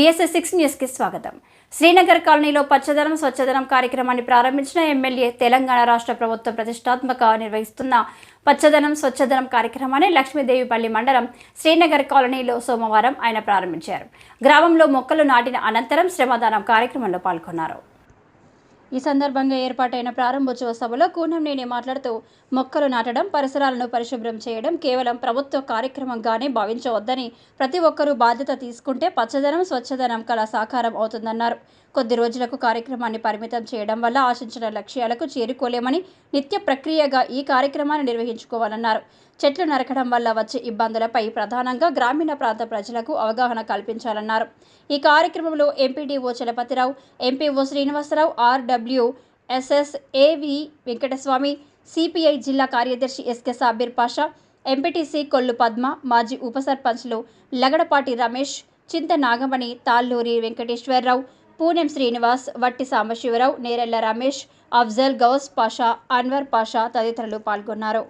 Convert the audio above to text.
BSS six న్యూస్కి స్వాగతం. శ్రీనగర్ కాలనీలో పచ్చదనం స్వచ్ఛదనం కార్యక్రమాన్ని ప్రారంభించిన ఎమ్మెల్యే తెలంగాణ రాష్ట్ర ప్రభుత్వం ప్రతిష్టాత్మక నిర్వహిస్తున్న పచ్చదనం స్వచ్ఛదనం కార్యక్రమాన్ని లక్ష్మీదేవిపల్లి మండలం శ్రీనగర్ కాలనీలో సోమవారం ఆయన ప్రారంభించారు. గ్రామంలో మొక్కలు నాటిన అనంతరం శ్రమదానం కార్యక్రమంలో పాల్గొన్నారు. ఈ సందర్భంగా ఏర్పాటైన ప్రారంభోత్సవ సభలో కూనంనేని మాట్లాడుతూ మొక్కలు నాటడం పరిసరాలను పరిశుభ్రం చేయడం కేవలం ప్రభుత్వ కార్యక్రమంగానే భావించవద్దని ప్రతి ఒక్కరూ బాధ్యత తీసుకుంటే పచ్చదనం స్వచ్ఛదనం కళ సాకారం అవుతుందన్నారు. కొద్ది రోజులకు కార్యక్రమాన్ని పరిమితం చేయడం వల్ల ఆశించిన లక్ష్యాలకు చేరుకోలేమని నిత్య ప్రక్రియగా ఈ కార్యక్రమాన్ని నిర్వహించుకోవాలన్నారు. చెట్లు నరకడం వల్ల వచ్చే ఇబ్బందులపై ప్రధానంగా గ్రామీణ ప్రాంత ప్రజలకు అవగాహన కల్పించాలన్నారు. ఈ కార్యక్రమంలో MPDO Chalapathirao MPO Srinivasarao RW W ఏవి వెంకటస్వామి సిపిఐ జిల్లా కార్యదర్శి ఎస్కే సాబీర్ పాషా ఎంపీటీసీ కొల్లు పద్మ మాజీ ఉప సర్పంచ్లు లగడపాటి రమేష్ చింత నాగమణి తాళ్ళూరి వెంకటేశ్వరరావు పూనెం శ్రీనివాస్ వట్టి సాంబశివరావు నేరెళ్ళ రమేష్ అఫ్జల్ గౌస్ పాషా అన్వర్ పాషా తదితరులు పాల్గొన్నారు.